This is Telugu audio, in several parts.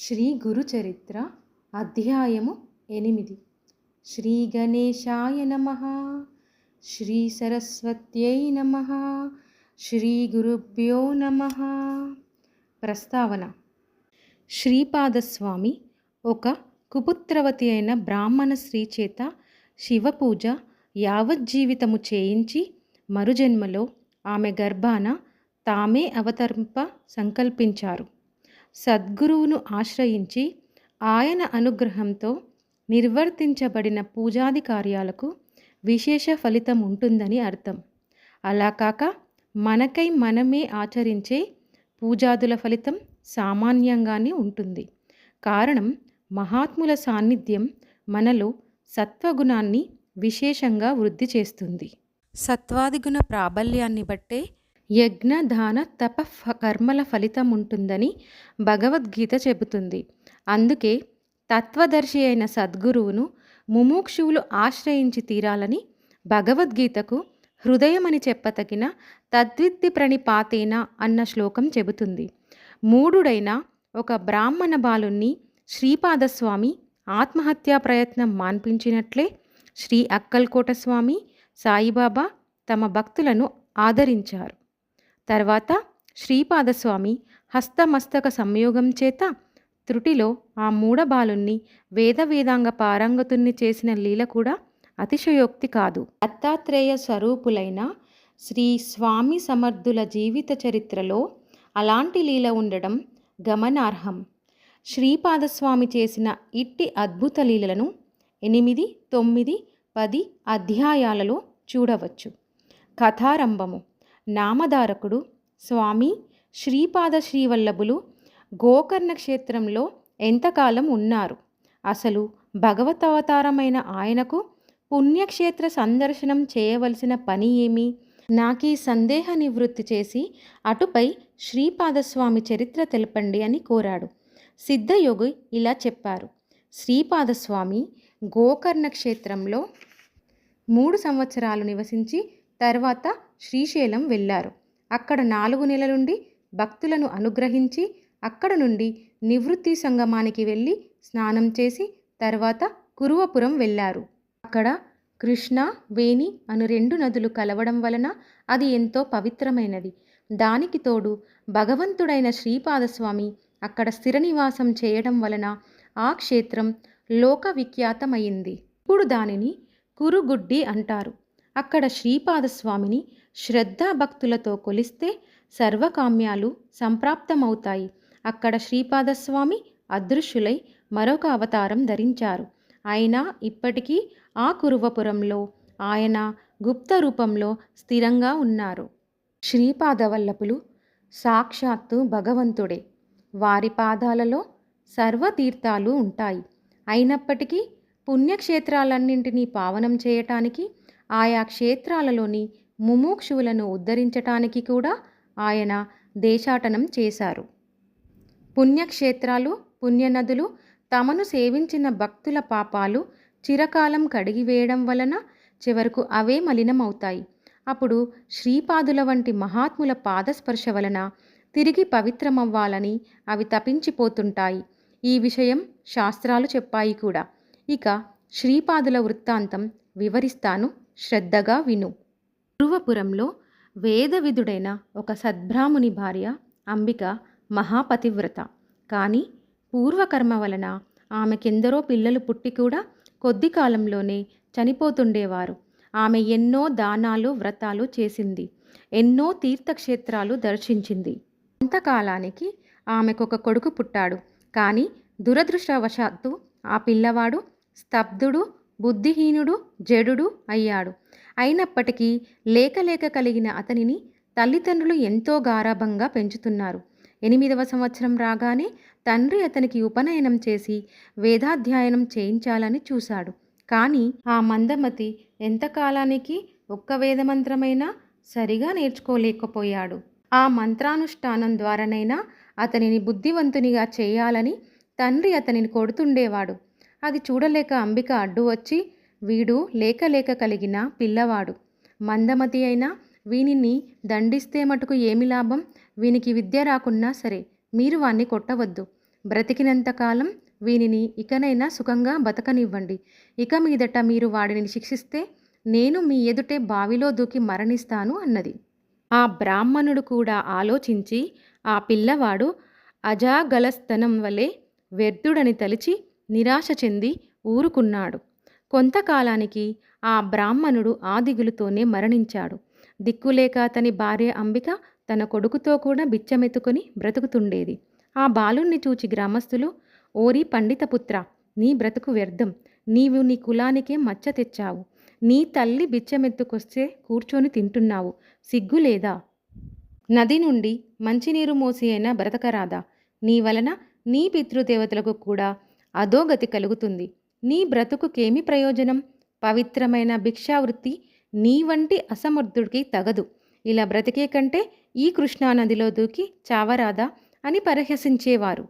శ్రీ గురు చరిత్ర అధ్యాయము ఎనిమిది. శ్రీ గణేశాయ నమ. శ్రీ సరస్వత్యై నమ. శ్రీ గురుభ్యో నమ. ప్రస్తావన. శ్రీపాదస్వామి ఒక కుపుత్రవతి అయిన బ్రాహ్మణ స్త్రీ చేత శివపూజ యావజ్జీవితము చేయించి మరుజన్మలో ఆమె గర్భాన తామే అవతరింప సంకల్పించారు. సద్గురువును ఆశ్రయించి ఆయన అనుగ్రహంతో నిర్వర్తించబడిన పూజాది కార్యాలకు విశేష ఫలితం ఉంటుందని అర్థం. అలా కాక మనకై మనమే ఆచరించే పూజాదుల ఫలితం సామాన్యంగానే ఉంటుంది. కారణం మహాత్ముల సాన్నిధ్యం మనలో సత్వగుణాన్ని విశేషంగా వృద్ధి చేస్తుంది. సత్వాదిగుణ ప్రాబల్యాన్ని బట్టే యజ్ఞ దాన తప ఫ- కర్మల ఫలితం ఉంటుందని భగవద్గీత చెబుతుంది. అందుకే తత్వదర్శి అయిన సద్గురువును ముముక్షువులు ఆశ్రయించి తీరాలని భగవద్గీతకు హృదయమని చెప్పతగిన తద్విద్ది ప్రణిపాతేన అన్న శ్లోకం చెబుతుంది. మూడుడైన ఒక బ్రాహ్మణ బాలుణ్ణి శ్రీపాదస్వామి ఆత్మహత్యా ప్రయత్నం మాన్పించినట్లే శ్రీ అక్కల్కోట స్వామి సాయిబాబా తమ భక్తులను ఆదరించారు. తర్వాత శ్రీపాదస్వామి హస్తమస్తక సంయోగం చేత త్రుటిలో ఆ మూఢబాలుణ్ణి వేద వేదాంగ పారంగతుణ్ణి చేసిన లీల కూడా అతిశయోక్తి కాదు. దత్తాత్రేయ స్వరూపులైన శ్రీ స్వామి సమర్థుల జీవిత చరిత్రలో అలాంటి లీల ఉండడం గమనార్హం. శ్రీపాదస్వామి చేసిన ఇట్టి అద్భుత లీలలను ఎనిమిది తొమ్మిది పది అధ్యాయాలలో చూడవచ్చు. కథారంభము. నామధారకుడు స్వామి శ్రీపాద శ్రీవల్లభులు గోకర్ణ క్షేత్రంలో ఎంతకాలం ఉన్నారు? అసలు భగవతావతారమైన ఆయనకు పుణ్యక్షేత్ర సందర్శనం చేయవలసిన పని ఏమి? నాకీ సందేహ నివృత్తి చేసి అటుపై శ్రీపాదస్వామి చరిత్ర తెలపండి అని కోరాడు. సిద్ధయోగి ఇలా చెప్పారు. శ్రీపాదస్వామి గోకర్ణ క్షేత్రంలో మూడు సంవత్సరాలు నివసించి తర్వాత శ్రీశైలం వెళ్ళారు. అక్కడ నాలుగు నెలలుండి భక్తులను అనుగ్రహించి అక్కడ నుండి నివృత్తి సంగమానికి వెళ్ళి స్నానం చేసి తర్వాత కురువపురం వెళ్ళారు. అక్కడ కృష్ణ వేణి అను రెండు నదులు కలవడం వలన అది ఎంతో పవిత్రమైనది. దానికి తోడు భగవంతుడైన శ్రీపాదస్వామి అక్కడ స్థిర నివాసం చేయడం వలన ఆ క్షేత్రం లోకవిఖ్యాతమైంది. ఇప్పుడు దానిని కురుగుడ్డి అంటారు. అక్కడ శ్రీపాదస్వామిని శ్రద్ధాభక్తులతో కొలిస్తే సర్వకామ్యాలు సంప్రాప్తమవుతాయి. అక్కడ శ్రీపాదస్వామి అదృశ్యులై మరొక అవతారం ధరించారు. అయినా ఇప్పటికీ ఆ కురువపురంలో ఆయన గుప్త రూపంలో స్థిరంగా ఉన్నారు. శ్రీపాదవల్లపులు సాక్షాత్తు భగవంతుడే. వారి పాదాలలో సర్వతీర్థాలు ఉంటాయి. అయినప్పటికీ పుణ్యక్షేత్రాలన్నింటినీ పావనం చేయటానికి ఆయా క్షేత్రాలలోని ముముక్షువులను ఉద్ధరించటానికి కూడా ఆయన దేశాటనం చేశారు. పుణ్యక్షేత్రాలు పుణ్యనదులు తమను సేవించిన భక్తుల పాపాలు చిరకాలం కడిగివేయడం వలన చివరకు అవే మలినమవుతాయి. అప్పుడు శ్రీపాదుల వంటి మహాత్ముల పాదస్పర్శ వలన తిరిగి పవిత్రమవ్వాలని అవి తపించిపోతుంటాయి. ఈ విషయం శాస్త్రాలు చెప్పాయి కూడా. ఇక శ్రీపాదుల వృత్తాంతం వివరిస్తాను. శ్రద్ధగా విను. పూర్వపురంలో వేదవిధుడైన ఒక సద్బ్రాహ్ముని భార్య అంబిక మహాపతివ్రత. కానీ పూర్వకర్మ వలన ఆమెకెందరో పిల్లలు పుట్టి కూడా కొద్ది కాలంలోనే చనిపోతుండేవారు. ఆమె ఎన్నో దానాలు వ్రతాలు చేసింది. ఎన్నో తీర్థక్షేత్రాలు దర్శించింది. కొంతకాలానికి ఆమెకొక కొడుకు పుట్టాడు. కానీ దురదృష్టవశాత్తు ఆ పిల్లవాడు స్తబ్దుడు బుద్ధిహీనుడు జడుడు అయ్యాడు. అయినప్పటికీ లేకలేక కలిగిన అతనిని తల్లిదండ్రులు ఎంతో గారాభంగా పెంచుతున్నారు. ఎనిమిదవ సంవత్సరం రాగానే తండ్రి అతనికి ఉపనయనం చేసి వేదాధ్యయనం చేయించాలని చూశాడు. కానీ ఆ మందమతి ఎంతకాలానికి ఒక్క వేదమంత్రమైనా సరిగా నేర్చుకోలేకపోయాడు. ఆ మంత్రానుష్ఠానం ద్వారానైనా అతనిని బుద్ధివంతునిగా చేయాలని తండ్రి అతనిని కొడుతుండేవాడు. అది చూడలేక అంబిక అడ్డు వచ్చి వీడు లేకలేక కలిగిన పిల్లవాడు. మందమతి అయినా వీనిని దండిస్తే మటుకు ఏమి లాభం? వీనికి విద్య రాకున్నా సరే మీరు వాణ్ణి కొట్టవద్దు. బ్రతికినంతకాలం వీనిని ఇకనైనా సుఖంగా బతకనివ్వండి. ఇక మీదట మీరు వాడిని శిక్షిస్తే నేను మీ ఎదుటే బావిలో దూకి మరణిస్తాను అన్నది. ఆ బ్రాహ్మణుడు కూడా ఆలోచించి ఆ పిల్లవాడు అజాగలస్తనం వలె వ్యర్థుడని తలిచి నిరాశ చెంది ఊరుకున్నాడు. కొంతకాలానికి ఆ బ్రాహ్మణుడు ఆ దిగులుతోనే మరణించాడు. దిక్కులేక అతని భార్య అంబిక తన కొడుకుతో కూడా బిచ్చమెత్తుకొని బ్రతుకుతుండేది. ఆ బాలుణ్ణి చూచి గ్రామస్తులు ఓరి పండితపుత్ర నీ బ్రతుకు వ్యర్థం. నీవు నీ కులానికే మచ్చ తెచ్చావు. నీ తల్లి బిచ్చమెత్తుకొస్తే కూర్చొని తింటున్నావు. సిగ్గు లేదా? నది నుండి మంచినీరు మోసి అయినా బ్రతకరాదా? నీ వలన నీ పితృదేవతలకు కూడా అధోగతి కలుగుతుంది. నీ బ్రతుకుకేమి ప్రయోజనం? పవిత్రమైన భిక్షావృత్తి నీ వంటి అసమర్థుడికి తగదు. ఇలా బ్రతికే కంటే ఈ కృష్ణానదిలో దూకి చావరాదా? అని పరిహసించేవారు.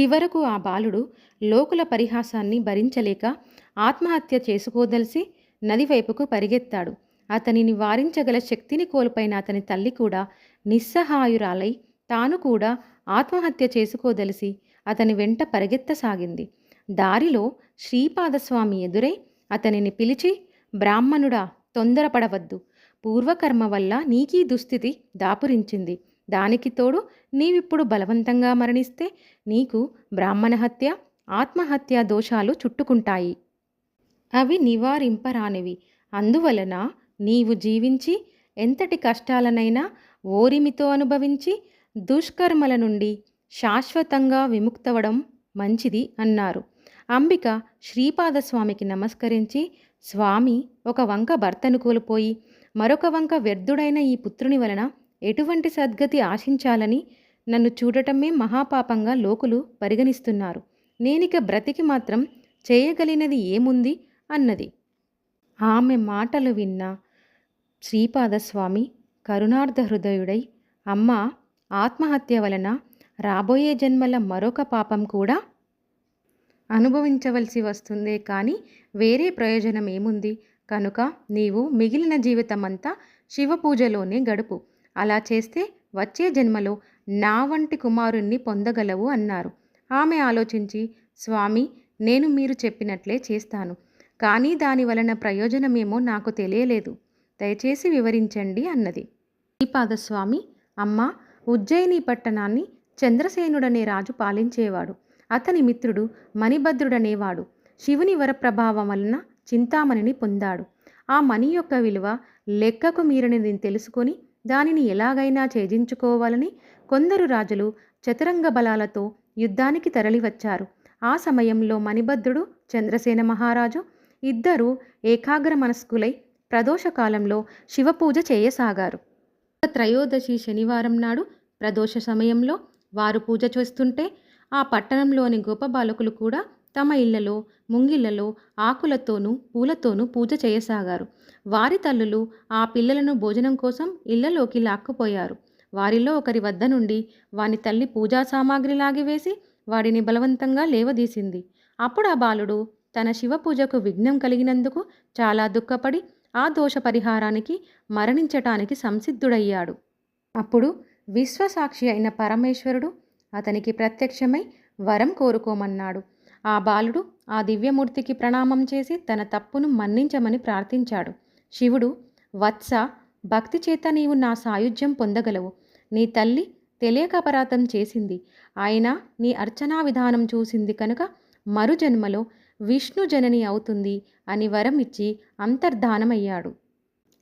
చివరకు ఆ బాలుడు లోకుల పరిహాసాన్ని భరించలేక ఆత్మహత్య చేసుకోదలిసి నదివైపుకు పరిగెత్తాడు. అతనిని వారించగల శక్తిని కోల్పోయిన అతని తల్లి కూడా నిస్సహాయురాలై తాను కూడా ఆత్మహత్య చేసుకోదలిసి అతని వెంట పరిగెత్తసాగింది. దారిలో శ్రీపాదస్వామి ఎదురై అతనిని పిలిచి బ్రాహ్మణుడా తొందరపడవద్దు. పూర్వకర్మ వల్ల నీకీ దుస్థితి దాపురించింది. దానికి తోడు నీవిప్పుడు బలవంతంగా మరణిస్తే నీకు బ్రాహ్మణ హత్య ఆత్మహత్య దోషాలు చుట్టుకుంటాయి. అవి నివారింపరానివి. అందువలన నీవు జీవించి ఎంతటి కష్టాలనైనా ఓరిమితో అనుభవించి దుష్కర్మల నుండి శాశ్వతంగా విముక్తవడం మంచిది అన్నారు. అంబిక శ్రీపాదస్వామికి నమస్కరించి స్వామి ఒక వంక భర్తను కోల్పోయి మరొక వంక వ్యర్థుడైన ఈ పుత్రుని వలన ఎటువంటి సద్గతి ఆశించాలని నన్ను చూడటమే మహాపాపంగా లోకులు పరిగణిస్తున్నారు. నేనిక బ్రతికి మాత్రం చేయగలిగినది ఏముంది? అన్నది. ఆమె మాటలు విన్న శ్రీపాదస్వామి కరుణార్థ హృదయుడై అమ్మ ఆత్మహత్య వలన రాబోయే జన్మల మరొక పాపం కూడా అనుభవించవలసి వస్తుందే కానీ వేరే ప్రయోజనం ఏముంది? కనుక నీవు మిగిలిన జీవితమంతా శివపూజలోనే గడుపు. అలా చేస్తే వచ్చే జన్మలో నా వంటి కుమారుణ్ణి పొందగలవు అన్నారు. ఆమె ఆలోచించి స్వామి నేను మీరు చెప్పినట్లే చేస్తాను. కానీ దాని వలన ప్రయోజనమేమో నాకు తెలియలేదు. దయచేసి వివరించండి అన్నది. శ్రీపాదస్వామి అమ్మ ఉజ్జయిని పట్టణాన్ని చంద్రసేనుడనే రాజు పాలించేవాడు. అతని మిత్రుడు మణిభద్రుడనేవాడు. శివుని వరప్రభావం వలన చింతామణిని పొందాడు. ఆ మణి యొక్క విలువ లెక్కకు మీరనిది తెలుసుకొని దానిని ఎలాగైనా ఛేదించుకోవాలని కొందరు రాజులు చతురంగ బలాలతో యుద్ధానికి తరలివచ్చారు. ఆ సమయంలో మణిభద్రుడు చంద్రసేన మహారాజు ఇద్దరూ ఏకాగ్ర మనస్కులై ప్రదోషకాలంలో శివపూజ చేయసాగారు. త్రయోదశి శనివారం నాడు ప్రదోష సమయంలో వారు పూజ చేస్తుంటే ఆ పట్టణంలోని గొప్ప బాలకులు కూడా తమ ఇళ్ళలో ముంగిళ్ళలో ఆకులతోనూ పూలతోనూ పూజ చేయసాగారు. వారి తల్లులు ఆ పిల్లలను భోజనం కోసం ఇళ్ళలోకి లాక్కుపోయారు. వారిలో ఒకరి వద్ద నుండి వాని తల్లి పూజా సామాగ్రి లాగివేసి వాడిని బలవంతంగా లేవదీసింది. అప్పుడు ఆ బాలుడు తన శివ పూజకు విఘ్నం కలిగినందుకు చాలా దుఃఖపడి ఆ దోష పరిహారానికి మరణించటానికి సంసిద్ధుడయ్యాడు. అప్పుడు విశ్వసాక్షి అయిన పరమేశ్వరుడు అతనికి ప్రత్యక్షమై వరం కోరుకోమన్నాడు. ఆ బాలుడు ఆ దివ్యమూర్తికి ప్రణామం చేసి తన తప్పును మన్నించమని ప్రార్థించాడు. శివుడు వత్స భక్తి చేత నీవు నా సాయుధ్యం పొందగలవు. నీ తల్లి తెలియక అపరాధం చేసింది. ఆయన నీ అర్చనా విధానం చూసింది కనుక మరు జన్మలో విష్ణు జనని అవుతుంది అని వరం ఇచ్చి అంతర్ధానమయ్యాడు.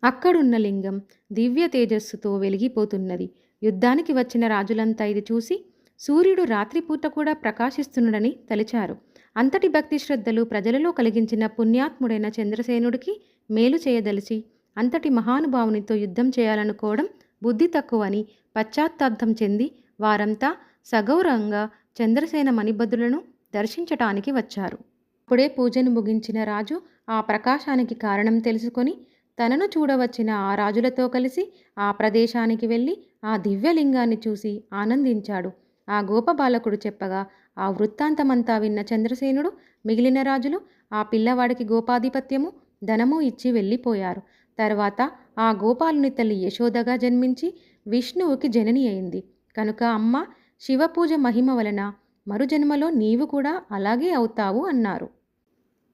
అక్కడున్న లింగం దివ్య తేజస్సుతో వెలిగిపోతున్నది. యుద్ధానికి వచ్చిన రాజులంతా ఇది చూసి సూర్యుడు రాత్రిపూట కూడా ప్రకాశిస్తున్నాడని తలిచారు. అంతటి భక్తి శ్రద్ధలు ప్రజలలో కలిగించిన పుణ్యాత్ముడైన చంద్రసేనుడికి మేలు చేయదలిచి అంతటి మహానుభావునితో యుద్ధం చేయాలనుకోవడం బుద్ధి తక్కువని పశ్చాత్తార్థం చెంది వారంతా సగౌరవంగా చంద్రసేన మణిభద్రులను దర్శించటానికి వచ్చారు. అప్పుడే పూజను ముగించిన రాజు ఆ ప్రకాశానికి కారణం తెలుసుకొని తనను చూడవచ్చిన ఆ రాజులతో కలిసి ఆ ప్రదేశానికి వెళ్ళి ఆ దివ్యలింగాన్ని చూసి ఆనందించాడు. ఆ గోపబాలకుడు చెప్పగా ఆ వృత్తాంతమంతా విన్న చంద్రసేనుడు మిగిలిన రాజులు ఆ పిల్లవాడికి గోపాధిపత్యము ధనము ఇచ్చి వెళ్ళిపోయారు. తర్వాత ఆ గోపాలుని తల్లి యశోదగా జన్మించి విష్ణువుకి జనని అయింది. కనుక అమ్మ శివపూజ మహిమ వలన మరుజన్మలో నీవు కూడా అలాగే అవుతావు అన్నారు.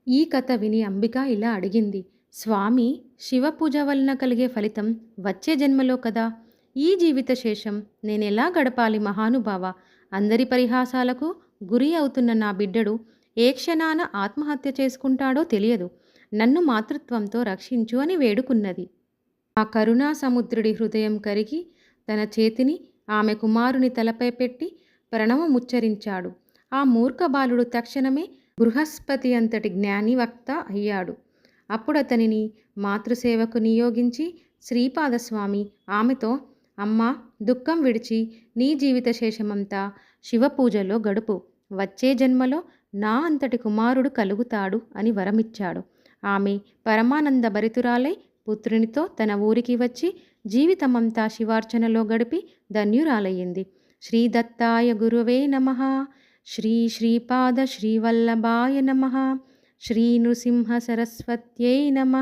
ఈ కథ విని అంబిక ఇలా అడిగింది స్వామి శివపూజ వలన కలిగే ఫలితం వచ్చే జన్మలో కదా? ఈ జీవిత శేషం నేనెలా గడపాలి మహానుభావ? అందరి పరిహాసాలకు గురి అవుతున్న నా బిడ్డడు ఏ క్షణాన ఆత్మహత్య చేసుకుంటాడో తెలియదు. నన్ను మాతృత్వంతో రక్షించు అని వేడుకున్నది. ఆ కరుణా సముద్రుడి హృదయం కరిగి తన చేతిని ఆమె కుమారుని తలపై పెట్టి ప్రణవముచ్చరించాడు ఆ మూర్ఖ బాలుడు తక్షణమే బృహస్పతి అంతటి జ్ఞాని వక్త అయ్యాడు. అప్పుడు అతనిని మాతృసేవకు నియోగించి శ్రీపాదస్వామి ఆమెతో అమ్మా దుఃఖం విడిచి నీ జీవిత శేషమంతా శివపూజలో గడుపు. వచ్చే జన్మలో నా అంతటి కుమారుడు కలుగుతాడు అని వరమిచ్చాడు. ఆమె పరమానంద భరితురాలై పుత్రునితో తన ఊరికి వచ్చి జీవితమంతా శివార్చనలో గడిపి ధన్యురాలయ్యింది. శ్రీ దత్తాయ గురువే నమ. శ్రీ శ్రీపాద శ్రీవల్లభాయ నమ. శ్రీ నృసింహ సరస్వత్యై నమ.